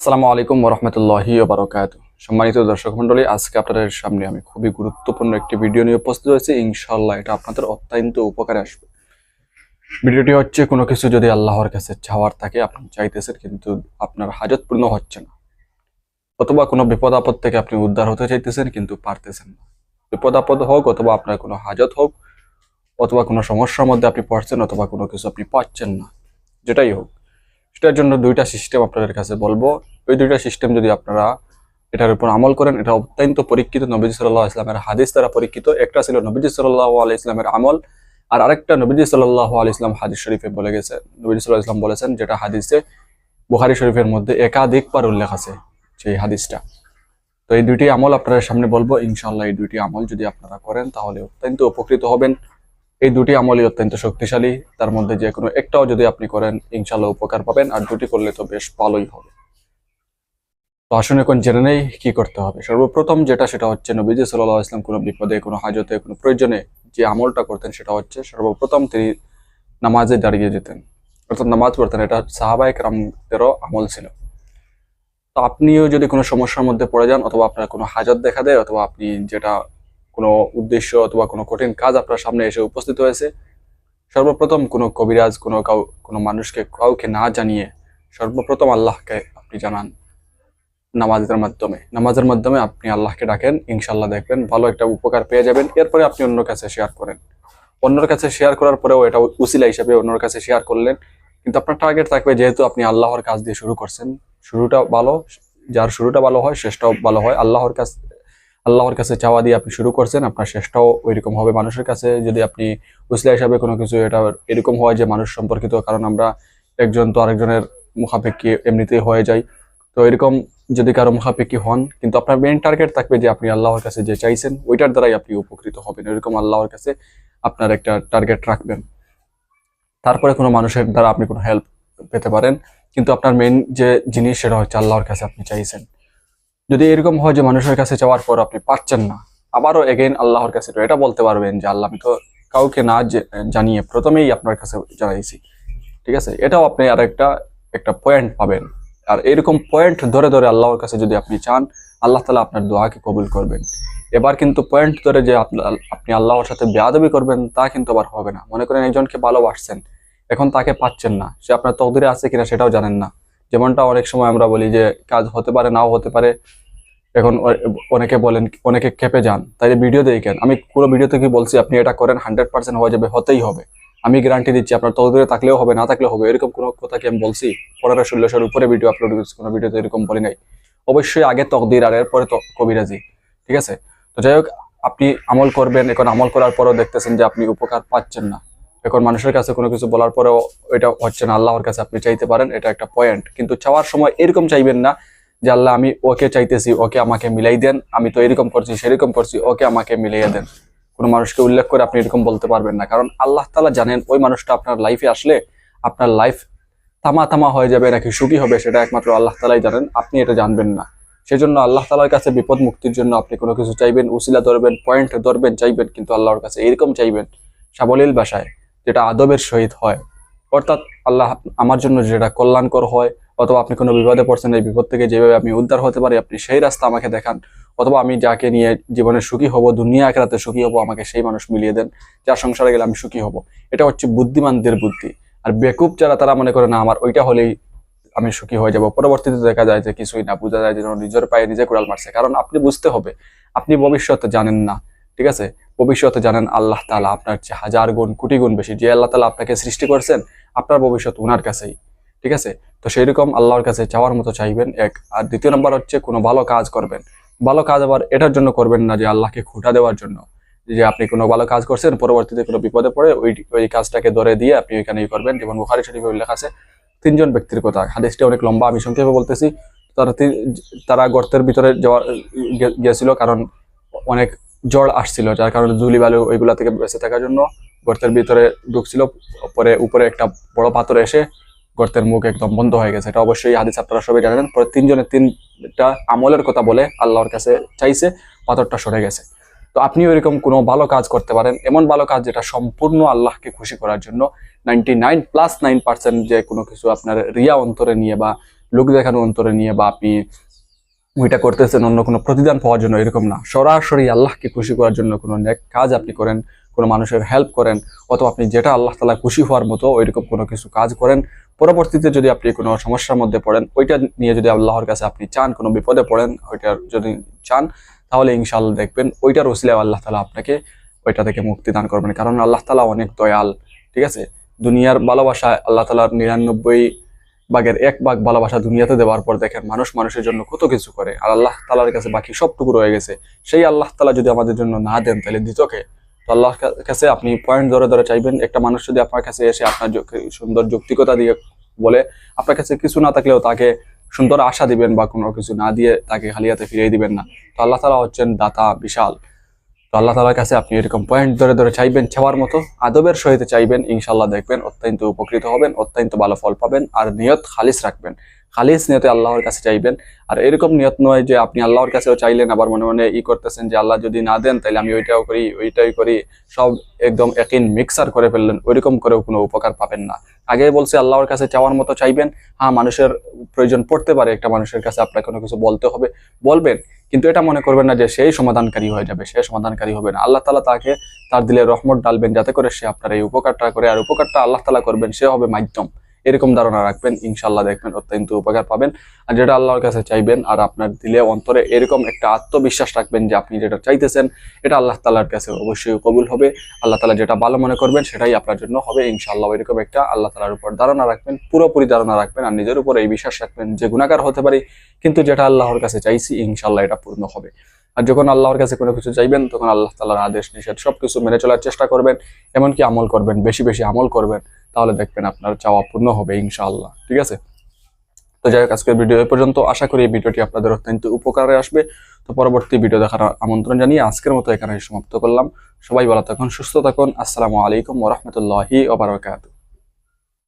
আসসালামু আলাইকুম রহমতুল্লাহি বারকাত সম্মানিত দর্শক মন্ডলী আজকে আপনাদের সামনে আমি খুবই গুরুত্বপূর্ণ একটি ভিডিও নিয়ে উপস্থিত হয়েছি। ইনশাল্লাহ এটা আপনাদের অত্যন্ত উপকারে আসবে। ভিডিওটি হচ্ছে কোনো কিছু যদি আল্লাহর কাছে চাওয়ার থাকে, আপনি চাইতেছেন কিন্তু আপনার হাজত পূর্ণ হচ্ছে না। অথবা কোনো বিপদ আপদ থেকে আপনি উদ্ধার হতে চাইতেছেন কিন্তু পারতেছেন না। বিপদ আপদ হোক অথবা আপনার কোনো হাজত হোক, অথবা কোনো সমস্যার মধ্যে আপনি পড়ছেন অথবা কোনো কিছু আপনি পাচ্ছেন না, যেটাই হোক। সেটার জন্য দুইটা সিস্টেম আপনাদের কাছে বলব। ওই দুইটা সিস্টেম যদি আপনারা এটার উপর আমল করেন, এটা অত্যন্ত পরীক্ষিত নবীজ সাল্লাহ ইসলামের হাদিস দ্বারা পরীক্ষিত। একটা ছিল নবীজ সাল্লাহ আলি ইসলামের আমল, আর আরেকটা নবীজ সাল্লাহ আলি ইসলাম হাদিস শরীফে বলে গেছে। নবীজ সাল্লাহ ইসলাম বলেছেন, যেটা হাদিসে বুহারি শরীফের মধ্যে একাধিকবার উল্লেখ আছে সেই হাদিসটা। তো এই দুইটি আমল আপনাদের সামনে বলব। ইনশাল্লাহ এই দুইটি আমল যদি আপনারা করেন, তাহলে অত্যন্ত উপকৃত হবেন। এই দুটি আমলই অত্যন্ত শক্তিশালী। তার মধ্যে যে কোনো একটাও যদি আপনি করেন ইনশাল্লাহ উপকার পাবেন, আর দুটি করলে তো বেশ ভালোই হবে। তো আসুন এখন জেনে নেই কি করতে হবে। সর্বপ্রথম যেটা, সেটা হচ্ছে নবীজি সাল্লাহ ইসলাম কোনো বিপদে, কোনো হাজতে, কোনো প্রয়োজনে যে আমলটা করতেন, সেটা হচ্ছে সর্বপ্রথম তিনি নামাজে দাঁড়িয়ে যেতেন। অর্থাৎ নামাজ পড়তেন, এটা সাহাবায়ক রামদেরও আমল ছিল। তো আপনিও যদি কোনো সমস্যার মধ্যে পড়ে যান, অথবা আপনার কোনো হাজত দেখা দেয়, অথবা আপনি যেটা কোনো উদ্দেশ্য অথবা কোনো কঠিন কাজ আপনার সামনে এসে উপস্থিত হয়েছে? সর্বপ্রথম কোনো কবিরাজ, কোনো কাউ, কোনো মানুষকে কাউকে না জানিয়ে সর্বপ্রথম আল্লাহকে আপনি জানান নামাজের মাধ্যমে। নামাজের মাধ্যমে আপনি আল্লাহকে ডাকেন ইনশাল্লাহ দেখবেন ভালো একটা উপকার পেয়ে যাবেন। এরপরে আপনি অন্যর কাছে শেয়ার করেন। অন্যর কাছে শেয়ার করার পরেও এটা উসিলা হিসাবে অন্যর কাছে শেয়ার করলেন। কিন্তু আপনার টার্গেট থাকবে যেহেতু আপনি আল্লাহর কাজ দিয়ে শুরু করছেন। শুরুটা ভালো, যার শুরুটা ভালো হয়, শেষটাও ভালো হয়। আল্লাহর কাছ আল্লাহর কাছে চাওয়া দিয়ে আপনি শুরু করছেন, আপনার শেষটাও ওইরকম হবে মানুষের কাছে। যদি আপনি উসলা হিসাবে কোনো কিছু এটা এরকম হয় যে মানুষ সম্পর্কিত, কারণ আমরা একজন তো আরেকজনের মুখাপেক্ষি এমনিতেই হয়ে যায় তো এরকম যদি কারও মুখাপেক্ষি হন, কিন্তু আপনার মেন টার্গেট থাকবে যে আপনি আল্লাহর কাছে যে চাইছেন, ওইটার দ্বারাই আপনি উপকৃত হবেন। এরকম আল্লাহর কাছে আপনার একটা টার্গেট রাখবেন। তারপরে কোনো মানুষের দ্বারা আপনি কোনো হেল্প পেতে পারেন, কিন্তু আপনার মেন যে জিনিস সেটা হচ্ছে আল্লাহর কাছে আপনি চাইছেন। যদি এরকম হয় যে মানুষের কাছে যাওয়ার পর আপনি পাচ্ছেন না, আবারও এগেইন আল্লাহর কাছে এটা বলতে পারবেন যে আল্লাহ, আমি তো কাউকে না জানিয়ে প্রথমেই আপনার কাছে জানাইছি। ঠিক আছে? এটাও আপনি আর একটা একটা পয়েন্ট পাবেন। আর এরকম পয়েন্ট ধরে ধরে আল্লাহর কাছে যদি আপনি চান, আল্লাহ তালা আপনার দোয়াকে কবুল করবেন। এবার কিন্তু পয়েন্ট ধরে যে আপনি আল্লাহর সাথে বেয়াদবি করবেন, তা কিন্তু আবার হবে না। মনে করেন একজনকে ভালোবাসছেন, এখন তাকে পাচ্ছেন না। সে আপনার তকদিরে আছে কিনা সেটাও জানেন না। যেমনটা অনেক সময় আমরা বলি যে কাজ হতে পারে, নাও হতে পারে। এখন অনেকে বলেন, অনেকে খেপে যান। তাই ভিডিও দেখেন। আমি পুরো ভিডিওতে কি বলছি, আপনি এটা করেন হান্ড্রেড পার্সেন্ট হয়ে যাবে, হতেই হবে। আমি গ্যারান্টি দিচ্ছি, আপনার তকদিরে থাকলেও হবে, না থাকলেও হবে, এরকম কোনো কথা কি আমি বলছি? পনেরো ষোলোশোর উপরে ভিডিও আপলোড করেছি, কোনো ভিডিওতে এরকম বলি নাই। অবশ্যই আগে তকদির আর এরপরে তো, কবিরাজি, ঠিক আছে? তো যাই হোক, আপনি আমল করবেন, এখন আমল করার পরেও দেখতেছেন যে আপনি উপকার পাচ্ছেন না। এখন মানুষের কাছে কোনো কিছু বলার পরেও এটা হচ্ছে না, আল্লাহর কাছে আপনি চাইতে পারেন, এটা একটা পয়েন্ট কিন্তু চাওয়ার সময় এরকম চাইবেন না যে, আল্লাহ আমি ওকে চাইতেছি, ওকে আমাকে মিলাই দেন, আমি তো এরকম করছি, সেরকম করছি, ওকে আমাকে মিলাইয়ে দেন। কোনো মানুষকে উল্লেখ করে আপনি এরকম বলতে পারবেন না, কারণ আল্লাহ তালা জানেন ওই মানুষটা আপনার লাইফে আসলে আপনার লাইফ তামা তামা হয়ে যাবে, নাকি সুখী হবে, সেটা একমাত্র আল্লাহ তালাই জানেন, আপনি এটা জানবেন না। সেজন্য আল্লাহ তালার কাছে বিপদ মুক্তির জন্য আপনি কোনো কিছু চাইবেন, উসিলা ধরবেন পয়েন্ট ধরবেন, চাইবেন, কিন্তু আল্লাহর কাছে এরকম চাইবেন, সাবলীল ভাষায়। যেটা আদবের সহিত হয়। অর্থাৎ আল্লাহ আমার জন্য যেটা কল্যাণকর হয়, অথবা আপনি কোনো বিপদে পড়ছেন, এই বিপদ থেকে যেভাবে আমি উদ্ধার হতে পারি, আপনি সেই রাস্তা আমাকে দেখান। অথবা আমি যাকে নিয়ে জীবনে সুখী হব, দুনিয়া আখেরাতে সুখী হব, আমাকে সেই মানুষ মিলিয়ে দেন, যার সংসারে গেলে আমি সুখী হব। এটা হচ্ছে বুদ্ধিমানদের বুদ্ধি। আর বেকুব যারা, তারা মনে করে, না, আমার ওইটা হলেই আমি সুখী হয়ে যাব। পরবর্তীতে দেখা যায় যে কিছুই না, বোঝা যায় যে নিজের পায়ে নিজে কুড়াল মারছে। কারণ আপনি বুঝতে হবে, আপনি ভবিষ্যতে জানেন না, ঠিক আছে? ভবিষ্যতে জানেন আল্লাহ তালা আপনার চেয়ে হাজার গুণ, কোটি গুণ বেশি। যে আল্লাহ তালা আপনাকে সৃষ্টি করছেন, আপনার ভবিষ্যৎ ওনার কাছেই। ঠিক আছে? তো সেই রকম আল্লাহর কাছে চাওয়ার মতো চাইবেন, এক। আর দ্বিতীয় নম্বর হচ্ছে, কোনো ভালো কাজ করবেন। ভালো কাজ আবার এটার জন্য করবেন না যে আল্লাহকে খুঁটা দেওয়ার জন্য। যে আপনি কোনো ভালো কাজ করছেন, পরবর্তীতে কোনো বিপদে পড়ে ওই ওই কাজটাকে ধরে দিয়ে আপনি ওইখানে ই করবেন। যেমন বুখারি শরীফে উল্লেখ আছে, তিনজন ব্যক্তির কথা। হাদিসটা অনেক লম্বা, আমি সংক্ষেপে বলতেছি। তারা তারা গর্তের ভিতরে যাওয়া গে- গিয়েছিল কারণ অনেক জ্বর আসছিল, যার কারণে ধুলি বালু ওইগুলা থেকে বেঁচে থাকার জন্য গর্তের ভিতরে ঢুকছিল। পরে উপরে একটা বড় পাথর এসে গর্তের মুখ একদম বন্ধ হয়ে গেছে। এটা অবশ্যই হাদিস আপনারা সবাই জানেন। পরে তিনজনের তিনটা আমলের কথা বলে আল্লাহর কাছে চাইছে, পাথরটা সরে গেছে। তো আপনিও এরকম কোনো ভালো কাজ করতে পারেন। এমন ভালো কাজ যেটা সম্পূর্ণ আল্লাহকে খুশি করার জন্য। Ninety nine plus nine percent যে কোনো কিছু আপনার রিয়া অন্তরে নিয়ে বা লোক দেখানো অন্তরে নিয়ে বা আপনি ওইটা করতেছেন অন্য কোনো প্রতিদান পাওয়ার জন্য এরকম না। সরাসরি আল্লাহকে খুশি করার জন্য কোনো নেক কাজ আপনি করেন, কোনো মানুষের হেল্প করেন, অথবা আপনি যেটা আল্লাহ তালা খুশি হওয়ার মতো ওইরকম কোনো কিছু কাজ করেন। পরবর্তীতে যদি আপনি কোনো সমস্যার মধ্যে পড়েন, ওইটা নিয়ে যদি আল্লাহর কাছে আপনি চান, কোনো বিপদে পড়েন, ওইটার যদি চান, তাহলে ইনশাল্লাহ দেখবেন ওইটার ওসিলায় আল্লাহ তালা আপনাকে ওইটা থেকে মুক্তি দান করবেন। কারণ আল্লাহ তালা অনেক দয়াল, ঠিক আছে? দুনিয়ার ভালোবাসা আল্লাহ তালার নিরানব্বই ভাগের এক বাঘ ভালোবাসা দুনিয়াতে দেওয়ার পর দেখেন মানুষ মানুষের জন্য কত কিছু করে। আর আল্লাহ তালার কাছে বাকি সবটুকু রয়ে গেছে। সেই আল্লাহ তালা যদি আমাদের জন্য না দেন তাহলে দ্বিতকে তো আল্লাহর কাছে আপনি পয়েন্ট ধরে ধরে চাইবেন, একটা মানুষ যদি আপনার কাছে এসে আপনার সুন্দর যৌক্তিকতা দিয়ে বলে, আপনার কাছে কিছু না থাকলেও তাকে সুন্দর আশা দিবেন বা কোনো কিছু না দিয়ে তাকে খালি হাতে ফিরিয়ে দিবেন না। তো আল্লাহ তালা হচ্ছেন দাতা বিশাল। তো আল্লাহ তালার কাছে আপনি এরকম পয়েন্ট ধরে ধরে চাইবেন চাওয়ার মতো আদবের সহিত চাইবেন ইনশাল্লাহ দেখবেন অত্যন্ত উপকৃত হবেন, অত্যন্ত ভালো ফল পাবেন আর নিয়ত খালিস রাখবেন। খালিস নিয়তে আল্লাহর কাছে চাইবেন। আর এরকম নিয়ত নয় যে আপনি আল্লাহর কাছেও চাইলেন, আবার মনে মনে ই করতেছেন যে আল্লাহ যদি না দেন তাহলে আমি ওইটাও করি, ওইটাই করি, সব একদম একিন মিক্সার করে ফেললেন, ওইরকম করেও কোনো উপকার পাবেন না। আগে বলছে, আল্লাহর কাছে চাওয়ার মতো চাইবেন হ্যাঁ মানুষের প্রয়োজন পড়তে পারে, একটা মানুষের কাছে আপনার কোনো কিছু বলতে হবে। বলবেন কিন্তু এটা মনে করবেন না যে সেই সমাধানকারী হয়ে যাবে সে সমাধানকারী হবে না। আল্লাহ তালা তাকে তার দিলে রহমত ডালবেন, যাতে করে সে আপনার এই উপকারটা করে, আর উপকারটা আল্লাহ তালা করবেন, সে হবে মাধ্যম। এরকম ধারণা রাখবেন ইনশাল্লাহ দেখবেন অত্যন্ত উপকার পাবেন। আর যেটা আল্লাহর কাছে চাইবেন আর আপনার দিলে অন্তরে এরকম একটা আত্মবিশ্বাস রাখবেন যে আপনি যেটা চাইতেছেন, এটা আল্লাহ তালার কাছে অবশ্যই কবুল হবে। আল্লাহ তালা যেটা ভালো মনে করবেন সেটাই আপনার জন্য হবে ইনশাল্লাহ এরকম একটা আল্লাহ তালার উপর ধারণা রাখবেন, পুরোপুরি ধারণা রাখবেন আর নিজের উপর এই বিশ্বাস রাখবেন যে গুণাকার হতে পারি। কিন্তু যেটা আল্লাহর কাছে চাইছি ইনশাল্লাহ এটা পূর্ণ হবে। আর যখন আল্লাহর কাছে কোনো কিছু চাইবেন, তখন আল্লাহ তালার আদেশ, নিষেধ সবকিছু মেনে চলার চেষ্টা করবেন, এমনকি আমল করবেন, বেশি বেশি আমল করবেন। তাহলে দেখবেন আপনার চাওয়া পূর্ণ হবে, ইনশাআল্লাহ। ঠিক আছে? তো যাই হোক, আজকের ভিডিও এ পর্যন্ত। আশা করি এই ভিডিওটি আপনাদের অত্যন্ত উপকারে আসবে। তো পরবর্তী ভিডিও দেখার আমন্ত্রণ জানিয়ে আজকের মতো এখানে সমাপ্ত করলাম। সবাই ভালো থাকুন, সুস্থ থাকুন। আসসালামু আলাইকুম ওরহমতুল্লাহি ওবরাকাতু